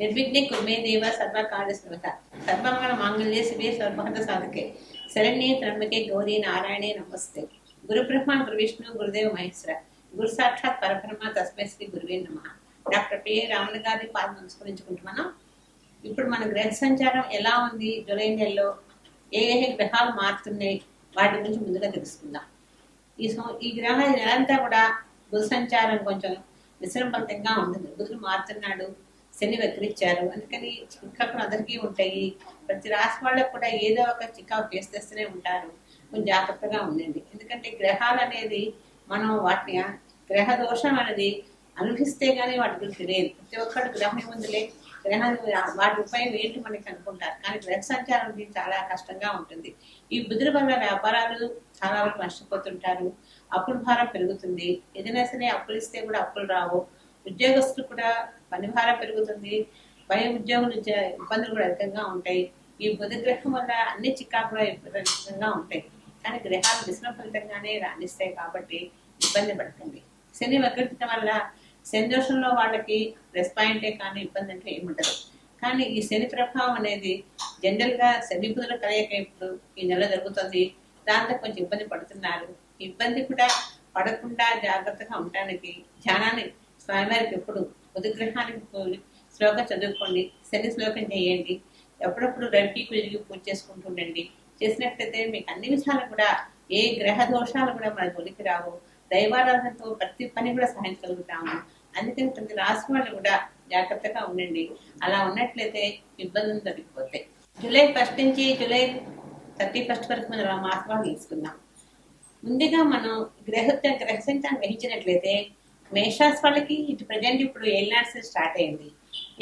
నిర్విఘ్నే కుర్మే దేవ సర్వకార్య సర్వత సర్వమంగళ మాంగళ్యే శివే సర్వహత సాధకే శరణ్యే త్రమ్యకే గౌరీ నారాయణే నమస్తే. గురు బ్రహ్మ గురు విష్ణు గురుదేవ మహేశ్వర. గురు సాక్షాత్ పరబ్రహ్మ తస్మై శ్రీ గురువే నమ. డాక్టర్ పిఏ రాముల గారి పాదం నమస్కరించుకుంటున్నాం ఇప్పుడు మన గ్రహ సంచారం ఎలా ఉంది? జూలై నెలలో ఏ ఏ గ్రహాలు మారుతున్నాయి? వాటి గురించి ముందుగా తెలుసుకుందాం. ఈ ఈ గ్రహ నెలంతా కూడా గురు సంచారం కొంచెం విశ్రమఫలితంగా ఉంటుంది బుధుడు మారుతున్నాడు. శని వక్రించారు అందుకని చిక్కకులు అందరికీ ఉంటాయి. ప్రతి రాశి వాళ్ళకు కూడా ఏదో ఒక చికాకు ఫేస్ చేస్తూనే ఉంటారు. కొంచెం జాగ్రత్తగా ఉండండి. ఎందుకంటే గ్రహాలు అనేది మనం వాటిని గ్రహ దోషం అనేది అనుభవిస్తే కానీ వాటి గురించి తెలియదు. ప్రతి ఒక్కరు గ్రహం ఏముందిలే? గ్రహం వాటి ఉపాయం ఏంటి మనకి అనుకుంటారు. కానీ గ్రహ సంచారం అనేది చాలా కష్టంగా ఉంటుంది. ఈ బుధుల వల్ల వ్యాపారాలు చాలా వరకు నష్టపోతుంటారు. అప్పుల భారం పెరుగుతుంది. ఏదైనా సరే అప్పులు ఇస్తే కూడా అప్పులు రావు. ఉద్యోగస్తులు కూడా పనిభారం పెరుగుతుంది పై ఉద్యోగులు ఇబ్బందులు కూడా అధికంగా ఉంటాయి. ఈ బుధ గ్రహం వల్ల అన్ని చికాకులు అధికంగా ఉంటాయి. కానీ గ్రహాలు విశ్రమ ఫలితంగానే రాణిస్తాయి కాబట్టి ఇబ్బంది పడుతుంది శని వక్రత వల్ల శని వాళ్ళకి ప్లస్ పాయింటే కానీ ఇబ్బంది అంటే ఏముండదు. కానీ ఈ శని ప్రభావం అనేది జనరల్గా శని బుధుల కలయిక ఇప్పుడు ఈ నెల జరుగుతుంది. దాంతో కొంచెం ఇబ్బంది పడుతున్నారు. ఇబ్బంది కూడా పడకుండా జాగ్రత్తగా ఉండడానికి ధ్యానాన్ని స్వామివారికి ఎప్పుడు ఉదగ్రహానికి శ్లోకం చదువుకోండి శని శ్లోకం చేయండి ఎప్పుడప్పుడు రవికి వెలిగి పూజ చేసుకుంటూ ఉండండి. చేసినట్లయితే మీకు అన్ని విషయాలు కూడా ఏ గ్రహ దోషాలు కూడా మన జోలికి రావు. దైవారాధనతో ప్రతి పని కూడా సాధించగలుగుతాము అందుకని ప్రతి రాశి వాళ్ళు కూడా జాగ్రత్తగా ఉండండి. అలా ఉన్నట్లయితే ఇబ్బందులు తగ్గిపోతాయి జూలై ఫస్ట్ నుంచి జూలై థర్టీ ఫస్ట్ వరకు మనం మాసవాళ్ళు తీసుకుందాం. ముందుగా మనం గ్రహ గ్రహ సంఖ్యను గ్రహించినట్లయితే మేషాస్ వాళ్ళకి ఇటు ప్రజెంట్ ఇప్పుడు ఏలినాడ్స్ స్టార్ట్ అయింది.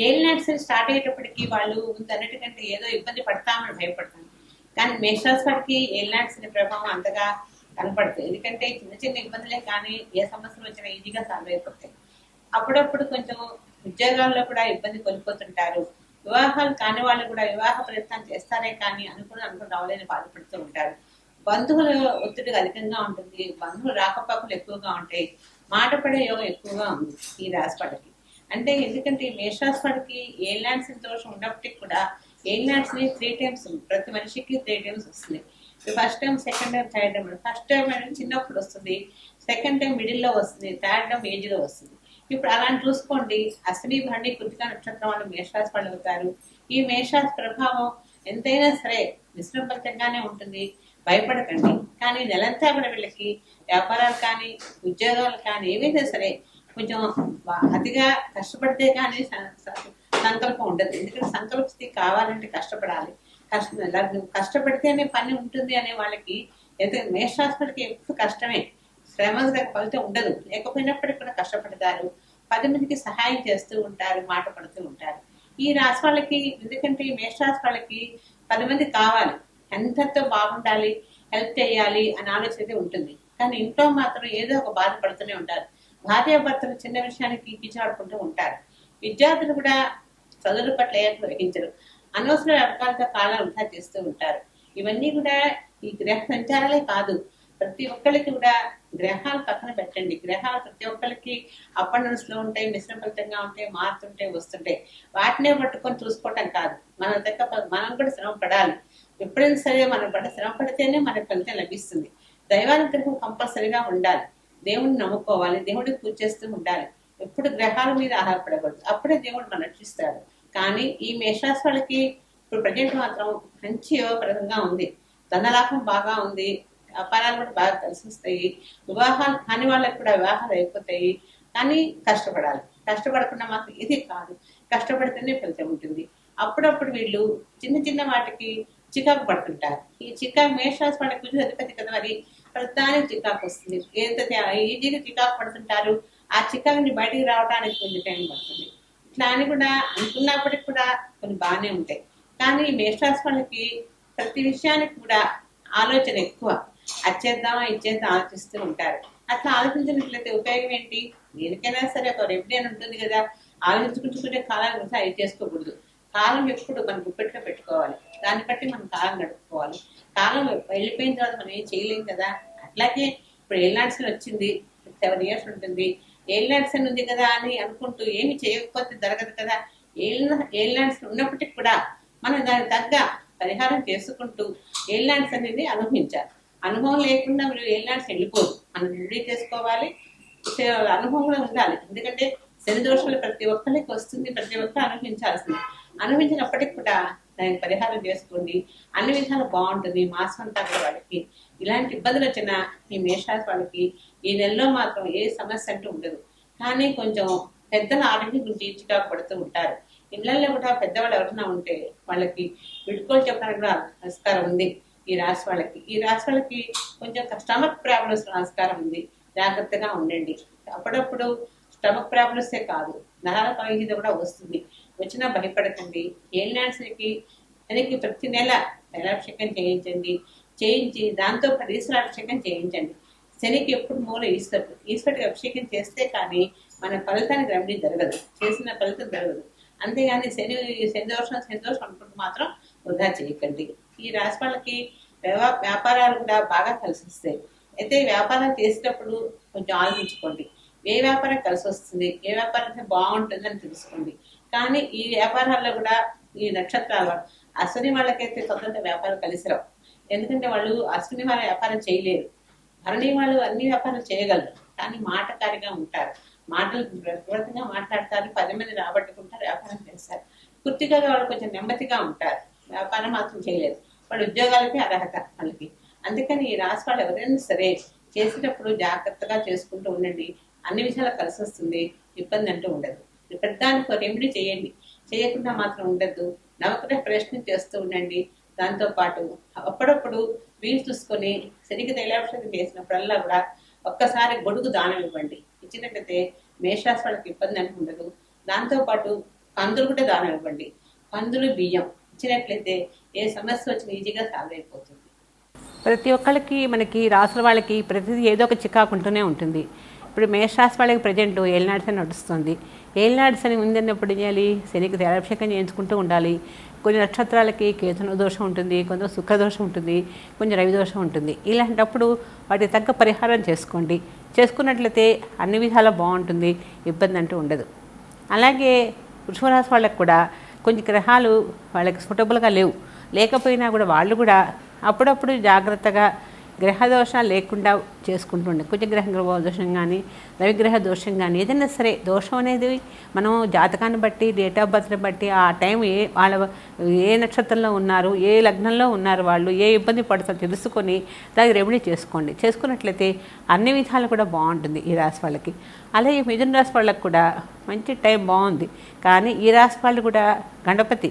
ఏలినాడ్స్ స్టార్ట్ అయ్యేటప్పటికి వాళ్ళు అన్నిటికంటే ఏదో ఇబ్బంది పడతామని భయపడతాం. కానీ మేషాస్ వాళ్ళకి ఏలినాడ్స్ ప్రభావం అంతగా కనపడుతుంది ఎందుకంటే చిన్న చిన్న ఇబ్బందులే కానీ ఏ సమస్యలు వచ్చినా ఈజీగా సాల్వ్ అయిపోతాయి. అప్పుడప్పుడు కొంచెం ఉద్యోగాల్లో కూడా ఇబ్బంది కోల్పోతుంటారు. వివాహాలు కాని వాళ్ళు కూడా వివాహ ప్రయత్నం చేస్తారే కానీ అనుకుని అనుకుని రావాలని బాధపడుతూ ఉంటారు. బంధువుల ఒత్తిడి అధికంగా ఉంటుంది. బంధువులు రాకపోకలు ఎక్కువగా ఉంటాయి. మాట పడే యోగం ఎక్కువగా ఉంది ఈ రాశి అంటే ఎందుకంటే ఈ మేషరాశి ఏ ల్యాండ్స్ దోషం ఉన్నప్పటికీ కూడా ఏ ల్యాండ్స్ని త్రీ టైమ్స్ ప్రతి మనిషికి త్రీ టైమ్స్ వస్తున్నాయి first time second time third time first time అనేది చిన్నప్పుడు వస్తుంది. సెకండ్ టైం మిడిల్లో వస్తుంది. థర్డ్ టైం ఏజ్లో వస్తుంది. ఇప్పుడు అలాంటి చూసుకోండి. అశ్విని భరణి కృతిక నక్షత్రం వాళ్ళు మేషరాశి వాళ్ళు ఈ మేషరాశి ప్రభావం ఎంతైనా సరే విశ్రమఫలితంగానే ఉంటుంది. భయపడకండి. కానీ నెలంతా కూడా వీళ్ళకి వ్యాపారాలు కానీ ఉద్యోగాలు కానీ ఏవైనా సరే కొంచెం అతిగా కష్టపడితే కానీ సంకల్పం ఉండదు. ఎందుకంటే సంకల్ప స్థితి కావాలంటే కష్టపడాలి. కష్ట కష్టపడితేనే పని ఉంటుంది అనే వాళ్ళకి అయితే మేషరాశులకి ఎప్పుడు కష్టమే. శ్రమ ఫలితం ఉండదు. లేకపోయినప్పటికీ కూడా కష్టపడతారు. పది మందికి సహాయం చేస్తూ ఉంటారు మాట పడుతూ ఉంటారు. ఈ రాశి వాళ్ళకి ఎందుకంటే ఈ మేషరాశి వాళ్ళకి పది మంది కావాలి. ఎంతతో బాగుండాలి హెల్ప్ చేయాలి అని ఆలోచన అయితే ఉంటుంది. కానీ ఇంట్లో మాత్రం ఏదో ఒక బాధపడుతూనే ఉంటారు. భార్యాభర్తలు చిన్న విషయానికి కిచాడుకుంటూ ఉంటారు. విద్యార్థులు కూడా చదువుల పట్ల ఏర్పు వహించరు. అనవసర రకాలతో కాలం వృధా చేస్తూ ఉంటారు. ఇవన్నీ కూడా ఈ గ్రహ సంచారాలే కాదు. ప్రతి ఒక్కరికి కూడా గ్రహాలు పక్కన పెట్టండి. గ్రహాలు ప్రతి ఒక్కరికి అప్పండన్స్లో లో ఉంటాయి మిశ్రమఫలితంగా ఉంటాయి మారుతుంటాయి వస్తుంటాయి. వాటినే పట్టుకొని చూసుకోవటం కాదు. మనం తగ్గ మనం కూడా శ్రమ పడాలి ఎప్పుడైనా సరే మనం పడ శ్రమ పడితేనే మనకు ఫలితం లభిస్తుంది. దైవానుగ్రహం కంపల్సరిగా ఉండాలి. దేవుడిని నమ్ముకోవాలి. దేవుడికి పూజ చేస్తూ ఉండాలి. ఎప్పుడు గ్రహాల మీద ఆధారపడకూడదు. అప్పుడే దేవుడు మనం రక్షిస్తాడు కానీ ఈ మేషరాశి వాళ్ళకి ఇప్పుడు ప్రజెంట్ మాత్రం మంచి యోగప్రదంగా ఉంది. ధనలాభం బాగా ఉంది. వ్యాపారాలు కూడా బాగా కలిసి వస్తాయి. వివాహాలు కాని వాళ్ళకి కూడా వివాహాలు అయిపోతాయి. కానీ కష్టపడాలి. కష్టపడకుండా మాత్రం ఇది కాదు. కష్టపడితేనే ఫలితం ఉంటుంది. అప్పుడప్పుడు వీళ్ళు చిన్న చిన్న వాటికి చికాకు పడుతుంటారు. ఈ చికాకు మేషరాశి వాళ్ళకి కుజు అధిపతి కదా మరి. ప్రతిదానికి చికాకు వస్తుంది. ఎంత ఈజీగా చికాకు పడుతుంటారు. ఆ చికాకుని బయటికి రావడానికి కొంచెం టైం పడుతుంది. ఇట్లా అని కూడా అనుకున్నప్పటికి కూడా కొన్ని బాగానే ఉంటాయి. కానీ ఈ మేషరాశి వాళ్ళకి ప్రతి విషయానికి కూడా ఆలోచన ఎక్కువ. అచ్చేద్దామా ఇచ్చేద్దాం ఆలోచిస్తూ ఉంటారు. అట్లా ఆలోచించినట్లయితే ఉపయోగం ఏంటి? దేనికైనా సరే ఒక రెమెడీ అని ఉంటుంది కదా. ఆలోచించుకుంటుకుంటే కాలం కూడా ఇది చేసుకోకూడదు. కాలం ఎప్పుడు మనం గుప్పెట్లో పెట్టుకోవాలి. దాన్ని బట్టి మనం కాలం గడుపుకోవాలి. కాలం వెళ్ళిపోయిన తర్వాత మనం ఏం చేయలేం కదా? అట్లాగే ఇప్పుడు ఏళ్ళాడ్సన్ వచ్చింది? సెవెన్ ఇయర్స్ ఉంటుంది. ఏళ్ళాడ్సన్ ఉంది కదా అని అనుకుంటూ ఏమి చేయకపోతే జరగదు కదా? ఏళ్ళ ఉన్నప్పటికి కూడా మనం దానికి తగ్గ పరిహారం చేసుకుంటూ ఏళ్ళాడ్స్ అనేది అనుభవించాలి. అనుభవం లేకుండా మీరు ఏళ్ళాడ్స్ వెళ్ళిపోదు. మనం రెడీ చేసుకోవాలి. అనుభవం కూడా ఉండాలి. ఎందుకంటే శని దోషాలు ప్రతి ఒక్కరికి వస్తుంది. ప్రతి ఒక్కరు అనుభవించాల్సింది. అనుభవించినప్పటికి కూడా దానికి పరిహారం చేసుకోండి. అన్ని విధాలు బాగుంటుంది. మాసం అంతా కూడా వాళ్ళకి ఇలాంటి ఇబ్బందులు వచ్చిన ఈ మేషరాశి వాళ్ళకి ఈ నెలలో మాత్రం ఏ సమస్య అంటూ ఉండదు. కానీ కొంచెం పెద్దల ఆరోగ్యం గురించి ఇచ్చిగా పడుతూ ఉంటారు. ఇళ్ళలో కూడా పెద్దవాళ్ళు ఎవరైనా ఉంటే వాళ్ళకి విడుకోలు చెప్పడానికి కూడా ఆస్కారం ఉంది ఈ రాశి వాళ్ళకి. ఈ రాశి వాళ్ళకి కొంచెం స్టమక్ ప్రాబ్లమ్స్ ఆస్కారం ఉంది. జాగ్రత్తగా ఉండండి. అప్పుడప్పుడు స్టమక్ ప్రాబ్లమ్సే కాదు. నరాల పగిలిద కూడా వస్తుంది. వచ్చినా భయపడకండి. ఏలినాడ్స్కి దానికి ప్రతి నెల తైలాభిషేకం చేయించండి. చేయించి దాంతో పాటు ఈశ్వరాభిషేకం చేయించండి. శనికి ఎప్పుడు మూల ఈశ్వరుడు ఈశ్వరుడికి అభిషేకం చేస్తే కానీ మన ఫలితానికి రెమెడీ జరగదు. చేసిన ఫలితం జరగదు. అంతేగాని శని శని దోషం శని దోషం అనుకుంటూ మాత్రం వృధా చేయకండి. ఈ రాశి వాళ్ళకి వ్యాపారాలు కూడా బాగా కలిసి వస్తాయి. అయితే వ్యాపారం చేసేటప్పుడు కొంచెం ఆలోచించుకోండి. ఏ వ్యాపారం కలిసి వస్తుంది? ఏ వ్యాపారం బాగుంటుందని తెలుసుకోండి. కానీ ఈ వ్యాపారాల్లో కూడా ఈ నక్షత్రాలు అశ్విని వాళ్ళకైతే స్వతంత్ర వ్యాపారం కలిసి రావు ఎందుకంటే వాళ్ళు అశ్విని వాళ్ళ వ్యాపారం చేయలేరు. భరణి వాళ్ళు అన్ని వ్యాపారం చేయగలరు. కానీ మాటకారిగా ఉంటారు. మాటలు ప్రకృతంగా మాట్లాడతారు. పది మంది రాబట్టుకుంటారు వ్యాపారం చేస్తారు. పూర్తిగా వాళ్ళు కొంచెం నెమ్మదిగా ఉంటారు. వ్యాపారం మాత్రం చేయలేదు వాళ్ళు ఉద్యోగాలకి అర్హత వాళ్ళకి. అందుకని ఈ రాశి వాళ్ళు ఎవరైనా సరే చేసేటప్పుడు జాగ్రత్తగా చేసుకుంటూ ఉండండి. అన్ని విషయాలు కలిసి వస్తుంది ఇబ్బంది అంటూ ఉండదు. పెద్దానికి రెమెడీ చేయండి. చేయకుండా మాత్రం ఉండద్దు. నవగ్రహ ప్రశ్న చేస్తూ ఉండండి. దాంతో పాటు అప్పుడప్పుడు వీలు చూసుకొని సరిగ్గా తైలాభిషేకం చేసినప్పుడల్లా కూడా ఒక్కసారి గొడుగు దానం ఇవ్వండి. ఇచ్చినట్లయితే మేషరాశి వాళ్ళకి ఇబ్బంది అని ఉండదు. దాంతో పాటు కందులు కూడా దానం ఇవ్వండి. కందులు బియ్యం ఇచ్చినట్లయితే ఏ సమస్య వచ్చినా ఈజీగా సాల్వ్ అయిపోతుంది. ప్రతి ఒక్కరికి మనకి రాసుల వాళ్ళకి ప్రతిదీ ఏదో ఒక చికాకు ఉంటూనే ఉంటుంది. ఇప్పుడు మేషరాశి వాళ్ళకి ప్రజెంట్ ఏలినాడ్స్ నడుస్తుంది. ఏలినాడ్స్ అని ఉందన్నప్పుడు ఏం చేయాలి? శనికి తేలాభిషేకం చేయించుకుంటూ ఉండాలి. కొన్ని నక్షత్రాలకి కేతున దోషం ఉంటుంది కొంత శుక్ర దోషం ఉంటుంది కొంచెం రవి దోషం ఉంటుంది. ఇలాంటప్పుడు వాటికి తగ్గ పరిహారం చేసుకోండి. చేసుకున్నట్లయితే అన్ని విధాలా బాగుంటుంది ఇబ్బంది అంటూ ఉండదు. అలాగే వృషభరాశి వాళ్ళకి కూడా కొన్ని గ్రహాలు వాళ్ళకి సూటబుల్గా లేవు. లేకపోయినా కూడా వాళ్ళు కూడా అప్పుడప్పుడు జాగ్రత్తగా గ్రహ లేకుండా చేసుకుంటుండే. కుజగ్రహ గ్రహ దోషం కానీ రవిగ్రహ దోషం కానీ ఏదైనా సరే దోషం అనేది మనం జాతకాన్ని బట్టి డేట్ ఆఫ్ బర్త్ని బట్టి ఆ టైం ఏ వాళ్ళ ఏ నక్షత్రంలో ఉన్నారు ఏ లగ్నంలో ఉన్నారు వాళ్ళు ఏ ఇబ్బంది పడుతుందో తెలుసుకొని దానికి రెమెడీ చేసుకోండి. చేసుకున్నట్లయితే అన్ని విధాలు కూడా బాగుంటుంది ఈ రాశి వాళ్ళకి. అలాగే మిథున రాశి వాళ్ళకి కూడా మంచి టైం బాగుంది. కానీ ఈ రాశి వాళ్ళు కూడా గణపతి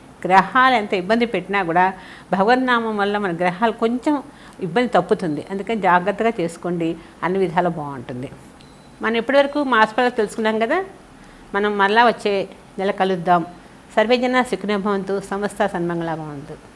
గ్రహాలు ఎంత ఇబ్బంది పెట్టినా కూడా భగవన్నామం వల్ల మన గ్రహాలు కొంచెం ఇబ్బంది తప్పుతుంది. అందుకని జాగ్రత్తగా చేసుకోండి. అన్ని విధాలు బాగుంటుంది. మనం ఇప్పటివరకు మాస్పల్లో తెలుసుకున్నాం కదా? మనం మళ్ళా వచ్చే నెల కలుద్దాం. సర్వేజన సుఖినభవంతు సంస్థ సన్మంగళ భవంతు.